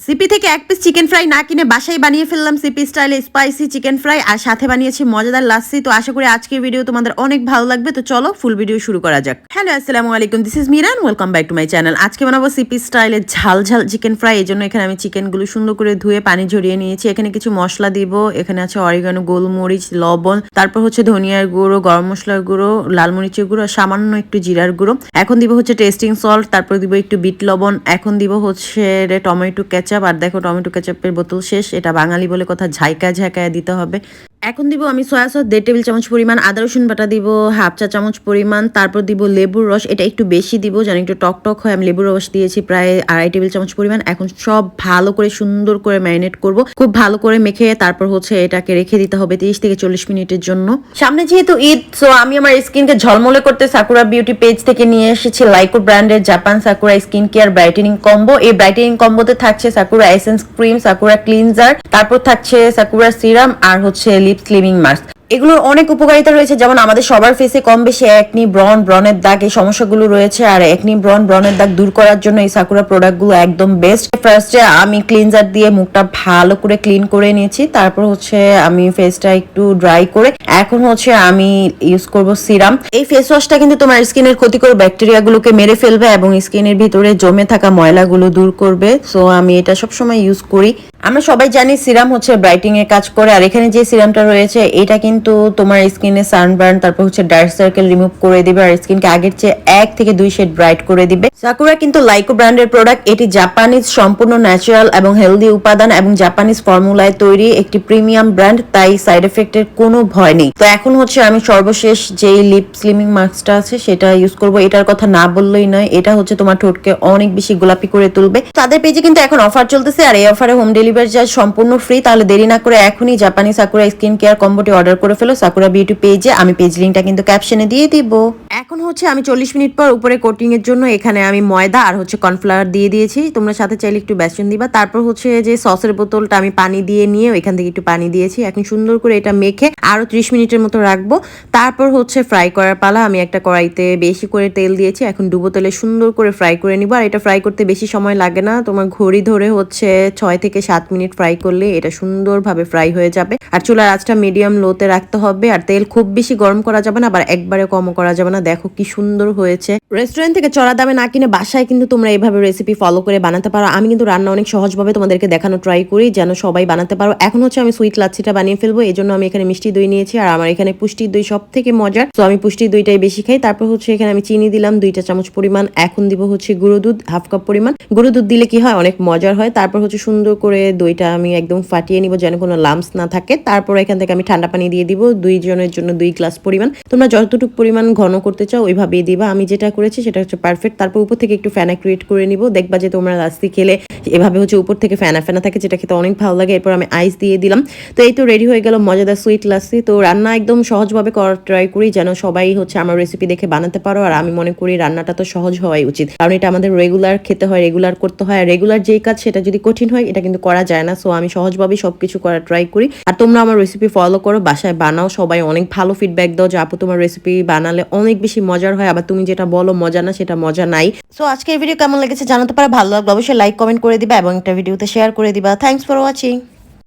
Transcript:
CP থেকে এক piece chicken fry না কিনে বাসায় বানিয়ে ফেললাম। সিপি স্টাইলে স্পাইসি চিকেন ফ্রাই আর সাথে বানিয়েছি মজাদার লাচ্ছি। তো আশা করি আজকের ভিডিও তোমাদের অনেক ভালো লাগবে। তো চলো ফুল ভিডিও শুরু করা যাক। হ্যালো আসসালামু আলাইকুম this is Miran welcome back to my channel আজকে বানাবো সিপি স্টাইলে ঝাল ঝাল চিকেন ফ্রাই এই জন্য এখানে আমি চিকেনগুলো সুন্দর করে ধুয়ে পানি ঝরিয়ে নিয়েছি। এখানে কিছু মশলা দিব, এখানে আছে অরিগানো গোলমরিচ, লবণ, তারপর হচ্ছে ধনিয়ার গুঁড়ো, গরম মশলার গুঁড়ো, লাল মরিচের গুঁড়ো, আর সামান্য একটু জিরার গুঁড়ো। এখন দিব হচ্ছে টেস্টিং সল্ট তারপর দিব একটু বিট লবণ, এখন দিব হচ্ছে টমেটো কেচাপ আর দেখো টমেটো কেচাপের বোতল শেষ, এটা বাঙালি বলে কথা, ঝাইকা ঝাঁকায় দিতে হবে। এখন দিব আমি সয়া সস দেড় টেবিল চামচ পরিমাণ আদা রসুন বাটা দিব হাফ চা চামচ পরিমাণ, তারপর দিব লেবুর রস, এটা একটু বেশি দিব যেন একটু টক টক হয়, আমি লেবুর রস দিয়েছি প্রায় আড়াই টেবিল চামচ পরিমাণ, এখন সব ভালো করে সুন্দর করে ম্যারিনেট করব, খুব ভালো করে মেখে তারপর হচ্ছে এটাকে রেখে দিতে হবে তিরিশ থেকে চল্লিশ মিনিটের জন্য। সামনে যেহেতু ঈদ সো আমি আমার স্কিনকে ঝলমলে করতে সাকুরা বিউটি পেজ থেকে নিয়ে এসেছি লাইকো ব্র্যান্ডের Japan Sakura skin care brightening combo এই ব্রাইটেনিং কম্বোতে থাকছে Sakura essence cream Sakura cleanser তারপর থাকছে সাকুরা সিরাম আর হচ্ছে লিপ স্লিমিং মাস্ক এগুলোর অনেক উপকারিতা রয়েছে, যেমন আমাদের সবার ফেসে কম বেশি একনি ব্রন ব্রনের দাগ এই সমস্যাগুলো রয়েছে, আর একনি ব্রন ব্রনের দাগ দূর করার জন্য এই সাকুরা প্রোডাক্টগুলো একদম বেস্ট ফার্স্টে আমি ক্লিনজার দিয়ে মুখটা ভালো করে ক্লিন করে নিয়েছি, তারপর হচ্ছে আমি ফেসটা একটু ড্রাই করে এখন হচ্ছে আমি ইউজ করব সিরাম এই ফেস ওয়াশটা কিন্তু তোমার স্কিনের ক্ষতিকর ব্যাকটেরিয়াগুলোকে মেরে ফেলবে এবং স্কিনের ভিতরে জমে থাকা ময়লাগুলো দূর করবে সো আমি এটা সবসময় ইউজ করি। আমরা সবাই জানি সিরাম হচ্ছে ব্রাইটিং এর কাজ করে, আর এখানে যে সিরামটা রয়েছে, এটা কিন্তু তোমার স্কিনে সানবার্ন তারপর হচ্ছে ডার্ক সার্কেল রিমুভ করে দিবে আর স্কিনকে আগের চেয়ে এক থেকে দুই শেড ব্রাইট করে দিবে। সাকুরা কিন্তু লাইকো ব্র্যান্ডের প্রোডাক্ট এটি জাপানিজ সম্পূর্ণ ন্যাচারাল এবং হেলদি উপাদান এবং জাপানিজ ফর্মুলায় তৈরি একটি প্রিমিয়াম ব্র্যান্ড তাই সাইড এফেক্টের কোনো ভয় নেই। তো এখন হচ্ছে আমি সর্বশেষ যে লিপ স্লিমিং মাস্কটা আছে, সেটা ইউজ করব। এটার কথা না বললেই নয়, এটা হচ্ছে তোমার ঠোঁটকে অনেক বেশি গোলাপি করে তুলবে। তাদের পেজে কিন্তু এখন অফার চলতেছে, আর এই অফারে হোম ডেলিভারি চার্জ সম্পূর্ণ ফ্রি তাহলে দেরি না করে এখনই জাপানি সাকুরা স্কিন কেয়ার কম্বোটি অর্ডার করে ফেলো সাকুরা বিউটি পেজে আমি পেজ লিঙ্কটা কিন্তু ক্যাপশনে দিয়ে দিব। এখন হচ্ছে আমি চল্লিশ মিনিট পর উপরে কোটিং এর জন্য এখানে আমি ময়দা আর হচ্ছে কর্নফ্লাওয়ার দিয়ে দিয়েছি। তোমরা সাথে চাইলে একটু বেসন দিবা। তারপর হচ্ছে যে সসের বোতলটা আমি পানি দিয়ে নিয়ে এখান থেকে একটু পানি দিয়েছি। এখন সুন্দর করে এটা মেখে আরও ত্রিশ মিনিটের মতো রাখব। তারপর হচ্ছে ফ্রাই করার পালা আমি একটা কড়াইতে বেশি করে তেল দিয়েছি। এখন ডুবো তেলে সুন্দর করে ফ্রাই করে নিবো। আর এটা ফ্রাই করতে বেশি সময় লাগে না। তোমার ঘড়ি ধরে হচ্ছে ছয় থেকে সাত মিনিট ফ্রাই করলে এটা সুন্দরভাবে ফ্রাই হয়ে যাবে। আর চুলার আঁচটা মিডিয়াম লোতে রাখতে হবে। আর তেল খুব বেশি গরম করা যাবে না, আবার একবারে কমও করা যাবে না। দেখো কি সুন্দর হয়েছে। রেস্টুরেন্ট থেকে চড়া দামে না কিনে বাসায় কিন্তু তোমরা এইভাবে রেসিপি ফলো করে বানাতে পারো। আমি কিন্তু রান্না অনেক সহজভাবে তোমাদেরকে দেখানো ট্রাই করি, যেন সবাই বানাতে পারো। এখন হচ্ছে আমি সুইট লাচ্ছিটা বানিয়ে ফেলব এই জন্য আমি এখানে মিষ্টি দই নিয়েছি, আর আমার এখানে পুষ্টির দই সব থেকে মজার। তো আমি পুষ্টির দইটাই বেশি খাই। তারপর হচ্ছে এখানে আমি চিনি দিলাম, দুইটা চামচ পরিমাণ। এখন দিব হচ্ছে গুঁড়ো দুধ হাফ কাপ পরিমাণ। গুঁড়ো দুধ দিলে কি হয়? অনেক মজার হয়। তারপর হচ্ছে সুন্দর করে দইটা আমি একদম ফাটিয়ে নিব, যেন কোনো লামস না থাকে। তারপর এখান থেকে আমি ঠান্ডা পানি দিয়ে দিব দুই জনের জন্য দুই গ্লাস পরিমাণ। তোমরা যতটুকু পরিমাণ ঘন চাও, ওইভাবেই দিবা। আমি যেটা করেছি সেটা হচ্ছে পারফেক্ট তারপর উপর থেকে একটু ফ্যানা ক্রিয়েট করে নিব। দেখবা যে তোমরা লাস্তি খেলে এভাবে হচ্ছে উপর থেকে ফ্যানা ফ্যানা থাকে যেটা খেতে অনেক ভালো লাগে। এরপর আমি আইস দিয়ে দিলাম। তো এই তো রেডি হয়ে গেল মজাদার সুইট লাস্সি তো রান্না একদম সহজভাবে করার ট্রাই করি যেন সবাই হচ্ছে আমার রেসিপি দেখে বানাতে পারো। আর আমি মনে করি রান্নাটা তো সহজ হওয়াই উচিত। কারণ এটা আমাদের রেগুলার খেতে হয় রেগুলার করতে হয়। রেগুলার যেই কাজ সেটা যদি কঠিন হয়, এটা কিন্তু করা যায় না। সো আমি সহজভাবেই সবকিছু করার ট্রাই করি। আর তোমরা আমার রেসিপি ফলো করো, বাসায় বানাও। সবাই অনেক ভালো ফিডব্যাক দাও যে, আপু, তোমার রেসিপি বানালে অনেক বেশি মজার হয়, আবার তুমি যেটা বলো মজা না, সেটা মজা নাই। সো আজকের ভিডিও কেমন লেগেছে জানাতে পারো, ভালো লাগবে অবশ্যই লাইক কমেন্ট করে দিবা এবং একটা ভিডিওতে শেয়ার করে দিবা। Thanks for watching